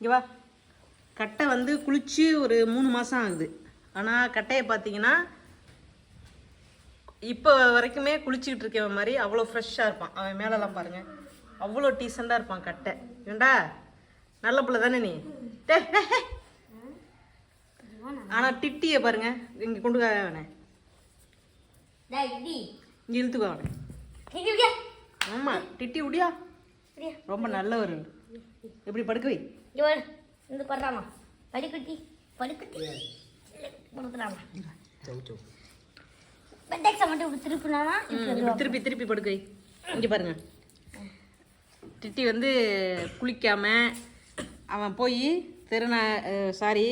இங்கே வா. கட்டை வந்து குளிச்சு ஒரு மூணு மாதம் ஆகுது. ஆனால் கட்டையை பார்த்தீங்கன்னா இப்போ வரைக்குமே குளிச்சுக்கிட்டு இருக்கவன் மாதிரி அவ்வளோ ஃப்ரெஷ்ஷாக இருப்பான். அவன் மேலெல்லாம் பாருங்க. அவ்வளோ டீசெண்டாக இருப்பான் கட்டை. ஏண்டா? நல்ல பிள்ளை தானே நீ? டே ஆனால் டிட்டியை பாருங்க. இங்கே கொண்டு அவனை. இழுத்துக்கோ அவனை. ஆமாம் டிட்டி உடியா? ரொம்ப நல்லவர். எப்படி படுக்க வை. இந்த பண்றாமா படிக்குட்டி. படிக்குட்டி. திருப்பி திருப்பி படுக்க வை. இங்கே பாருங்க. டிட்டி வந்து குளிக்காம அவன் போய் தெருநா சாரி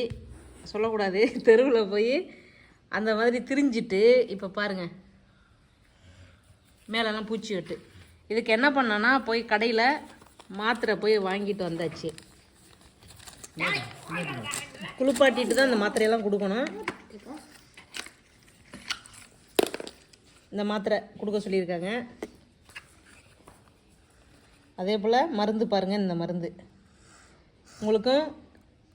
சொல்லக்கூடாது. தெருவில் போய் அந்த மாதிரி திரிஞ்சிட்டு இப்போ பாருங்க. மேலெல்லாம் பூச்சி வெட்டு. இதுக்கு என்ன பண்ணனா போய் கடையில் மாத்திரை போய் வாங்கிட்டு வந்தாச்சு. குளிப்பாட்டிட்டு தான் இந்த மாத்திரையெல்லாம் கொடுக்கணும். இந்த மாத்திரை கொடுக்க சொல்லியிருக்காங்க. அதே போல் மருந்து பாருங்கள் இந்த மருந்து. உங்களுக்கும்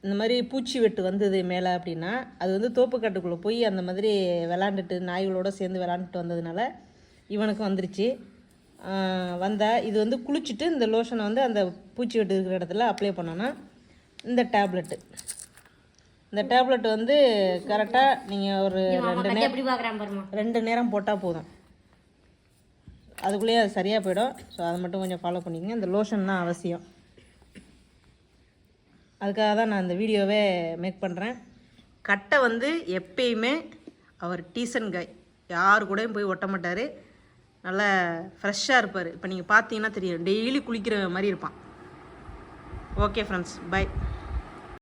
இந்த மாதிரி பூச்சி வெட்டு வந்தது மேலே அப்படின்னா அது வந்து தோப்புக்காட்டுக்குள்ளே போய் அந்த மாதிரி விளாண்டுட்டு நாய்களோடு சேர்ந்து விளாண்டுட்டு வந்ததுனால இவனுக்கும் வந்துருச்சு. ஆஹ் வந்தா இது வந்து குளிச்சுட்டு இந்த லோஷனை வந்து அந்த பூச்சி வெட்டு இருக்கிற இடத்துல அப்ளை பண்ணோன்னா இந்த டேப்லெட்டு இந்த டேப்லெட் வந்து கரெக்டாக நீங்கள் ஒரு ரெண்டு பாருமா ரெண்டு நேரம் போட்டால் போதும். அதுக்குள்ளேயே அது சரியாக போயிடும். ஸோ அதை மட்டும் கொஞ்சம் ஃபாலோ பண்ணிக்கங்க. இந்த லோஷன் தான் அவசியம். அதுக்காக தான் நான் இந்த வீடியோவே மேக் பண்ணுறேன் கட்டை வந்து எப்பயுமே அவர் டீசன் காய் யார் கூடயும் போய் ஒட்ட மாட்டார். நல்லா ஃப்ரெஷ்ஷாக இருப்பார். இப்போ நீங்கள் பார்த்தீங்கன்னா தெரியும். டெய்லி குளிக்கிற மாதிரி இருப்பான். Okay friends by